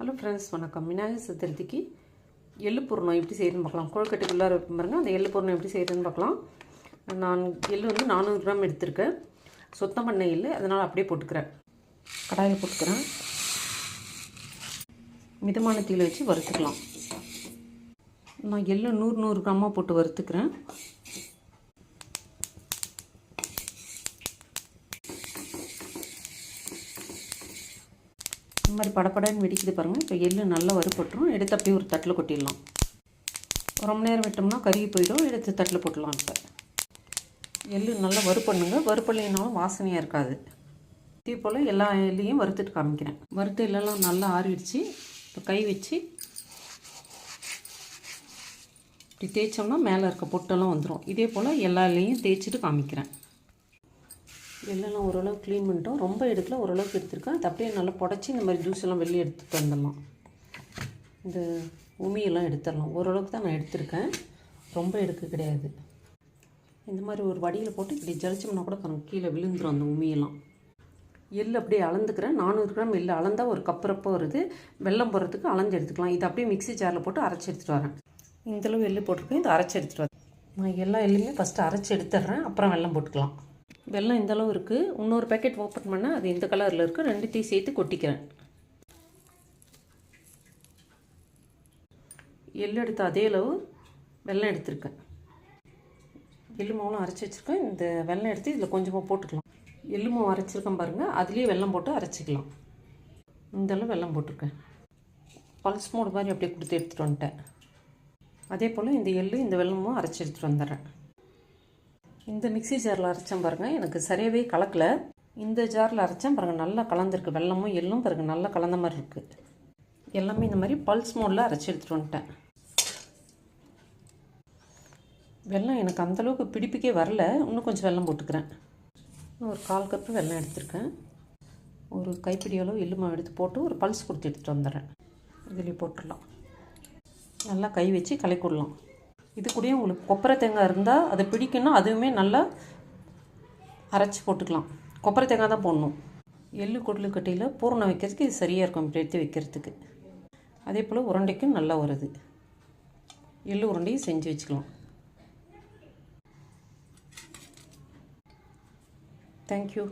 Hello friends வணக்கம். விநாயகர் சதுர்த்திக்கு எள்ளு பூர்ணம் எப்படி செய்யணும்னு பார்க்கலாம். கொழுக்கட்டைக்குள்ளார வைப்போம் பாருங்க. அந்த எள்ளு பூர்ணம் எப்படி செய்யறதுன்னு பார்க்கலாம். நான் எள்ளு வந்து நானூறு கிராம் எடுத்திருக்கேன். சுத்தம் பண்ண எள்ளு அதனால் அப்படியே போட்டுக்கிறேன். கடாயில் போட்டுக்கிறேன். மிதமான தீயில் வச்சு வறுத்துக்கலாம். நான் எள்ளு நூறு நூறு கிராமாக போட்டு வறுத்துக்கிறேன். இந்த மாதிரி படப்படன்னு வெடிக்குது பாருங்கள் இப்போ எள்ளு நல்லா வறுப்பட்டுரும் எடுத்து அப்படியே ஒரு தட்டில் கொட்டிடலாம். ரொம்ப நேரம் விட்டோம்னா கருகி போயிடும். எடுத்து தட்டில் போட்டுடலாம் இப்போ. எள்ளு நல்லா வறுப்பண்ணுங்க வறுப்பள்ளினாலும் வாசனையாக இருக்காது. இதே போல் எல்லா எள்ளையும் வறுத்துட்டு காமிக்கிறேன். வறுத்து எல்லாம் நல்லா ஆறிடுச்சு. இப்போ கை வச்சு இப்படி தேய்ச்சோம்னா மேலே இருக்க பொட்டெல்லாம் வந்துடும் இதே போல் எல்லா எல்லையும் தேய்ச்சிட்டு காமிக்கிறேன். எல்லாம் ஓரளவு க்ளீன் பண்ணிட்டோம். ரொம்ப எடுக்கல ஓரளவுக்கு எடுத்துருக்கேன். அது அப்படியே நல்லா புடச்சி இந்த மாதிரி ஜூஸ் எல்லாம் வெளியே எடுத்துகிட்டு வந்துடலாம். இந்த உமியெல்லாம் எடுத்துடலாம். ஓரளவுக்கு தான் நான் எடுத்திருக்கேன். ரொம்ப எடுக்க கிடையாது. இந்த மாதிரி ஒரு வடியில் போட்டு இப்படி ஜலிச்சோம்னா கூட கணக்கு கீழே விழுந்துடும் அந்த உமியெல்லாம் எள் அப்படியே அளந்துக்கிறேன். நானூறு கிராம் எள் அளந்தால் ஒரு கப்புறப்போ வருது. வெல்லம் போடுறதுக்கு அளந்து எடுத்துக்கலாம். இது அப்படியே மிக்ஸி ஜாரில் போட்டு அரைச்சி எடுத்துகிட்டு வரேன். இந்தளவு எள்ளு போட்டிருக்கேன். இதை அரைச்சி எடுத்துகிட்டு வரேன். நான் எல்லா எள்ளுமே ஃபஸ்ட்டு அரைச்சி எடுத்துடுறேன். அப்புறம் வெள்ளம் போட்டுக்கலாம். வெல்லம் இந்தளவு இருக்குது இன்னொரு பேக்கெட் ஓப்பன் பண்ணால் அது இந்த கலரில் இருக்குது ரெண்டுத்தையும் சேர்த்து கொட்டிக்கிறேன். எள்ளு எடுத்த அதே அளவு வெல்லம் எடுத்திருக்கேன். எள்ளு மாவுலாம் அரைச்சி வச்சுருக்கேன். இந்த வெல்லம் எடுத்து இதில் கொஞ்சமாக போட்டுக்கலாம். எள்ளு மாவு அரைச்சிருக்கேன் பாருங்கள் அதுலேயே வெல்லம் போட்டு அரைச்சிக்கலாம். இந்தளவு வெள்ளம் வெல்லம் போட்டிருக்கேன். பல்ஸ் மூடு மாதிரி அப்படியே கொடுத்து எடுத்துகிட்டு வந்துட்டேன். அதே போல் இந்த எள்ளு இந்த வெல்லமும் அரைச்சி எடுத்துகிட்டு வந்துடுறேன். இந்த மிக்ஸி ஜாரில் அரைச்சேன் பாருங்கள் எனக்கு சரியாகவே கலக்கலை. இந்த ஜாரில் அரைச்சேன் பாருங்கள் நல்லா கலந்துருக்கு. வெல்லமும் எள்ளும் பாருங்கள் நல்லா கலந்த மாதிரி இருக்குது எல்லாமே இந்த மாதிரி பல்ஸ் மோடில் அரைச்சி எடுத்துகிட்டு வந்துட்டேன். வெள்ளம் எனக்கு அந்தளவுக்கு பிடிப்பிக்கே வரல. இன்னும் கொஞ்சம் வெல்லம் போட்டுக்கிறேன். இன்னும் ஒரு கால் கப்பு வெள்ளம் எடுத்திருக்கேன். ஒரு கைப்பிடி அளவு எள்ளு எடுத்து போட்டு ஒரு பல்ஸ் கொடுத்து எடுத்துகிட்டு வந்துடுறேன். இதுலேயே போட்டுடலாம். நல்லா கை வச்சு கலக்கிவிடலாம் இது கூட உங்களுக்கு கொப்பரை தேங்காய் இருந்தால் அதை பிடிக்கணும் அதுவுமே நல்லா அரைச்சி போட்டுக்கலாம். கொப்பரை தேங்காய் தான் போடணும். எள்ளு கொடலு கட்டையில் பூரணம் வைக்கிறதுக்கு இது சரியாக இருக்கும். இப்படி எடுத்து வைக்கிறதுக்கு. அதே போல் உருண்டைக்கும் நல்லா வருது. எள்ளு உருண்டையும் செஞ்சு வச்சுக்கலாம். தேங்க்யூ